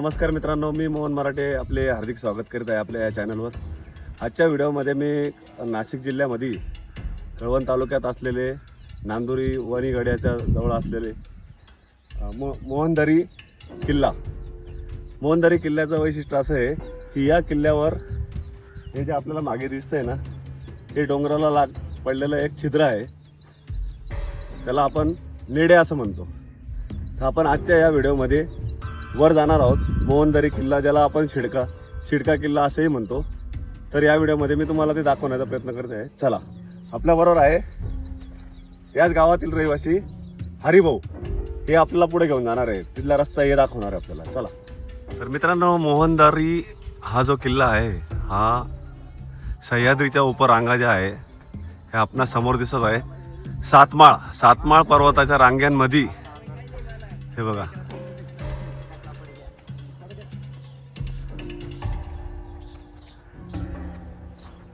नमस्कार मित्रांनो मी मोहन मराठे आपले हार्दिक स्वागत करीत आहे आपल्या या चॅनलवर आजच्या व्हिडिओमध्ये मी नाशिक जिल्ह्यामध्ये कळवण तालुक्यात असलेले नांदुरी वणीगड्याच्या जवळ असलेले मो मोहनदरी किल्ला. मोहनदरी किल्ल्याचं वैशिष्ट्य असं आहे की या किल्ल्यावर हे जे आपल्याला मागे दिसतं आहे ना हे डोंगराला लाग पडलेलं एक छिद्र आहे. त्याला आपण नेडे असं म्हणतो. तर आपण आजच्या या व्हिडिओमध्ये वर जाणार आहोत. मोहनदरी किल्ला ज्याला आपण शिडका शिडका किल्ला असंही म्हणतो. तर या व्हिडिओमध्ये मी तुम्हाला ते दाखवण्याचा प्रयत्न करते आहे. चला आपल्याबरोबर आहे. याच गावातील रहिवासी हरिभाऊ हे आपल्याला पुढे घेऊन जाणार आहे तिथला रस्ता हे दाखवणार आहे आपल्याला. चला. तर मित्रांनो मोहनदारी हा जो किल्ला आहे हा सह्याद्रीच्या उपरांगा ज्या आहे हे आपणा समोर दिसत आहे. सातमाळ सातमाळ पर्वताच्या रांग्यांमध्ये हे बघा.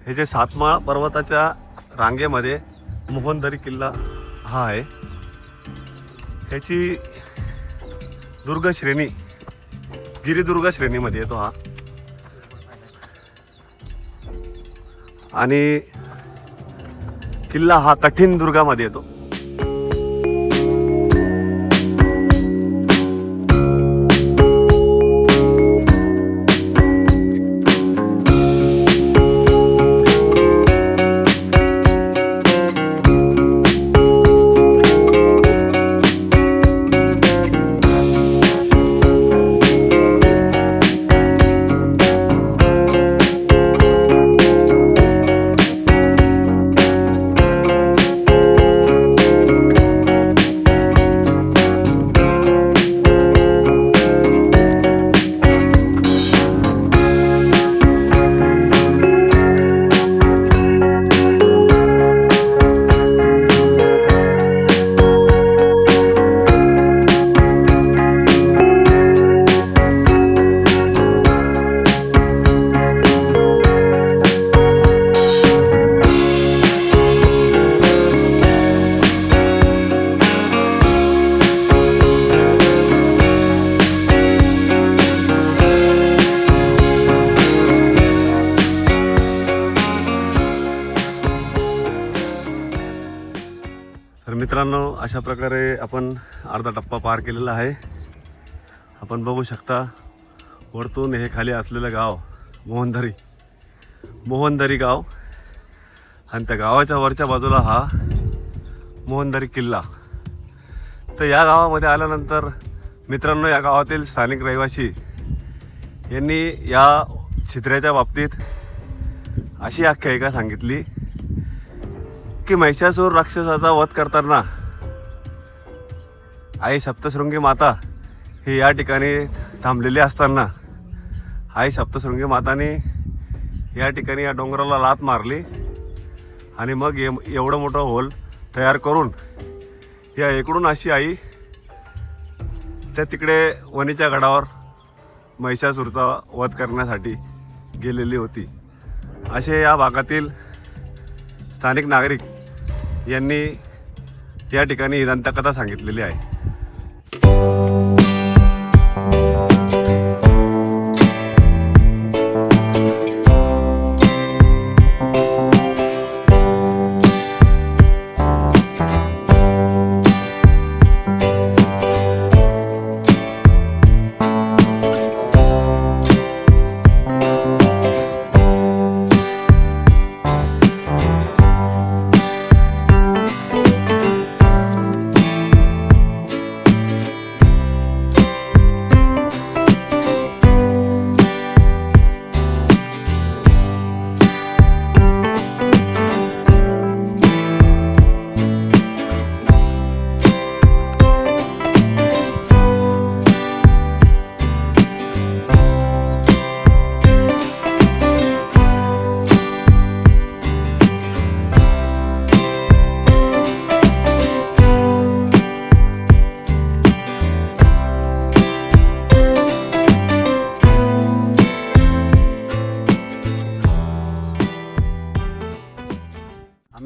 हे जे सातमाळा पर्वताच्या रांगेमध्ये मोहनदरी किल्ला हा आहे. ह्याची दुर्ग श्रेणी गिरिदुर्ग श्रेणीमध्ये येतो हा. आणि किल्ला हा कठीण दुर्गामध्ये येतो. मित्रांनो अशा प्रकारे आपण अर्धा टप्पा पार केलेला आहे. आपण बघू शकता वरतून हे खाली असलेलं गाव मोहनधरी. मोहनधरी गाव. आणि त्या गावाच्या वरच्या बाजूला हा मोहनदरी किल्ला. तर या गावामध्ये आल्यानंतर मित्रांनो या गावातील स्थानिक रहिवासी यांनी या छित्र्याच्या बाबतीत अशी आख्यायिका सांगितली. की महिषासूर राक्षसाचा वध करताना आई सप्तशृंगी माता ही या ठिकाणी थांबलेली असताना आई सप्तशृंगी माताने या ठिकाणी या डोंगराला लात मारली आणि मग एम- एवढं मोठं होल तयार करून या इकडून अशी आई त्या तिकडे वणीच्या गडावर महिषासूरचा वध करण्यासाठी गेलेली होती. असे या भागातील स्थानिक नागरिक यांनी या ठिकाणी ही दंतकथा सांगितलेली आहे.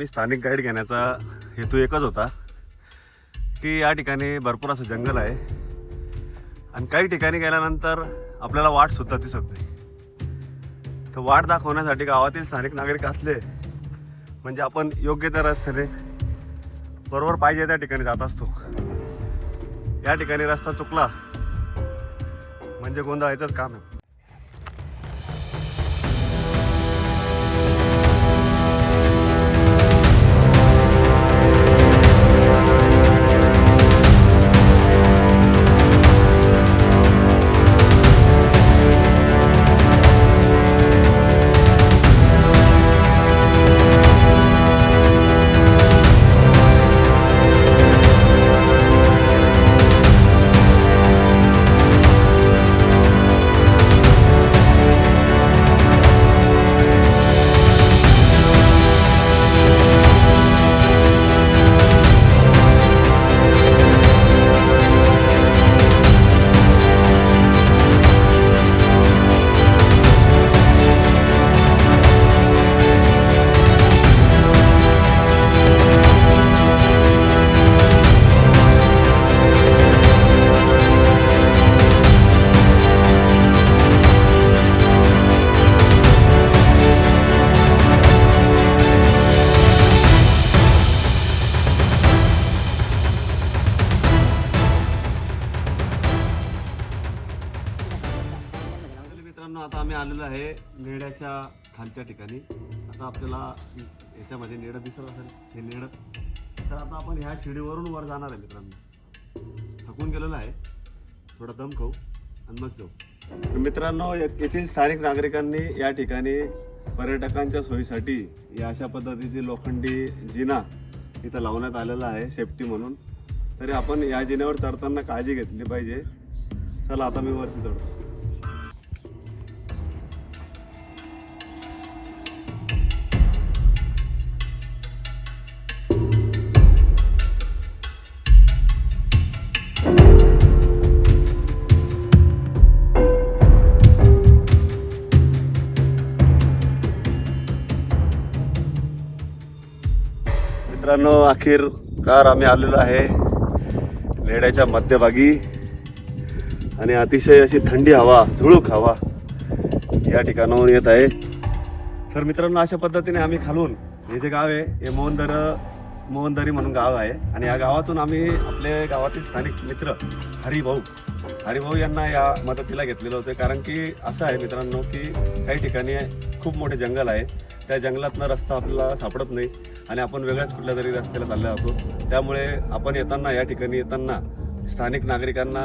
आम्ही स्थानिक गाईड घेण्याचा हेतू एकच होता की या ठिकाणी भरपूर असं जंगल आहे. आणि काही ठिकाणी गेल्यानंतर आपल्याला वाट सुद्धा दिसत नाही. तर वाट दाखवण्यासाठी गावातील स्थानिक नागरिक असले म्हणजे आपण योग्य त्या रस्त्याने बरोबर पाहिजे त्या ठिकाणी जात असतो. या ठिकाणी रस्ता चुकला म्हणजे गोंधळायचंच काम आहे. मित्रांनो आता आम्ही आलेलो आहे नेड्याच्या खालच्या ठिकाणी. आता आपल्याला याच्यामध्ये नेडं दिसत असेल हे नेडं. तर आता आपण ह्या शिडीवरून वर जाणार आहे मित्रांनो. थकून गेलेलो आहे. थोडा दम खाऊ आणि मग जाऊ. मित्रांनो येथील स्थानिक नागरिकांनी या ठिकाणी पर्यटकांच्या सोयीसाठी या अशा पद्धतीची लोखंडी जिना इथं लावण्यात आलेला आहे सेफ्टी म्हणून. तरी आपण या जिन्यावर चढताना काळजी घेतली पाहिजे. चला आता मी वरती चढतो. मित्रांनो अखेर कार आम्ही आलेलो आहे लेड्याच्या मध्यभागी. आणि अतिशय अशी थंडी हवा झुळूक हवा या ठिकाणाहून येत आहे. तर मित्रांनो अशा पद्धतीने आम्ही खालून हे जे गाव आहे हे मोहनदर मोहनदरी म्हणून गाव आहे. आणि या गावातून आम्ही आपले गावातील स्थानिक मित्र हरिभाऊ हरिभाऊ यांना या मदतीला घेतलेलं होतं. कारण की असं आहे मित्रांनो की काही ठिकाणी खूप मोठे जंगल आहे. त्या जंगलातनं रस्ता आपल्याला सापडत नाही. आणि आपण वेगळ्याच कुठल्या तरी रस्त्याला चाललो जातो त्यामुळे आपण येताना या ठिकाणी येताना स्थानिक नागरिकांना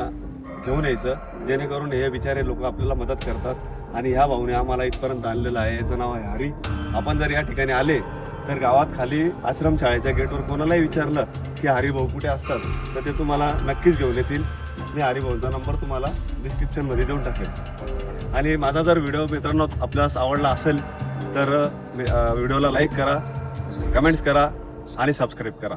घेऊन यायचं जेणेकरून हे बिचारे लोक आपल्याला मदत करतात. आणि ह्या भाऊने आम्हाला इथपर्यंत आणलेलं आहे. याचं नाव आहे हरी. आपण जर या ठिकाणी आले तर गावात खाली आश्रमशाळेच्या गेटवर कोणालाही विचारलं की हरिभाऊ कुठे असतात तर ते तुम्हाला नक्कीच घेऊन येतील. मी हरिभाऊचा नंबर तुम्हाला डिस्क्रिप्शनमध्ये देऊन टाकेल. आणि माझा जर व्हिडिओ मित्रांनो आपल्यास आवडला असेल तर व्हिडिओला लाईक करा. कमेंट्स करा आणि सबस्क्राईब करा.